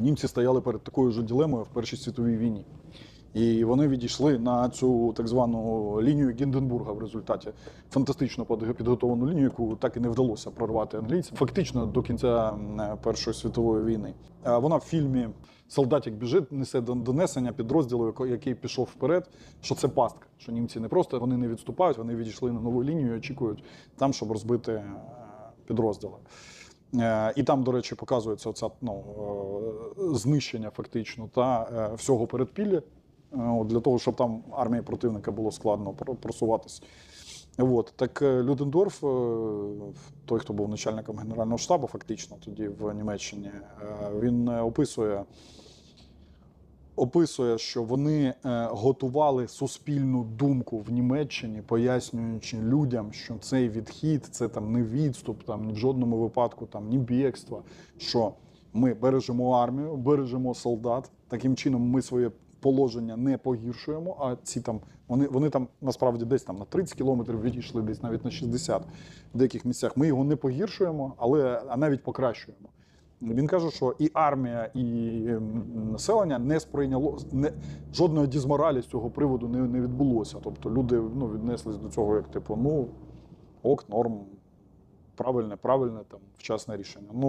Німці стояли перед такою ж дилемою в Першій світовій війні. І вони відійшли на цю так звану лінію Гінденбурга в результаті фантастично підг- підготовану лінію, яку так і не вдалося прорвати англійцям. Фактично до кінця Першої світової війни. Вона в фільмі Солдатик біжить, несе донесення підрозділу, який пішов вперед, що це пастка. Що німці не просто вони не відступають, вони відійшли на нову лінію і очікують там, щоб розбити е, підрозділи. Е, І там, до речі, показується оце, ну, е, знищення фактично та е, всього передпілля, для того, щоб там армії противника було складно про- просуватись. От. Так Людендорф, той, хто був начальником Генерального штабу, фактично тоді в Німеччині, він описує, описує, що вони е, готували суспільну думку в Німеччині, пояснюючи людям, що цей відхід це там не відступ, там ні в жодному випадку там ні бігство, що ми бережемо армію, бережемо солдат. Таким чином ми своє положення не погіршуємо. А ці там вони, вони там насправді десь там на 30 кілометрів відійшли, десь навіть на 60 в деяких місцях. Ми його не погіршуємо, але а навіть покращуємо. Він каже, що і армія, і ем, населення не сприйняло не жодної дізморалі з цього приводу не, не відбулося. Тобто люди ну, віднеслись до цього як типу, ну ок, норм, правильне, правильне, там вчасне рішення. Ну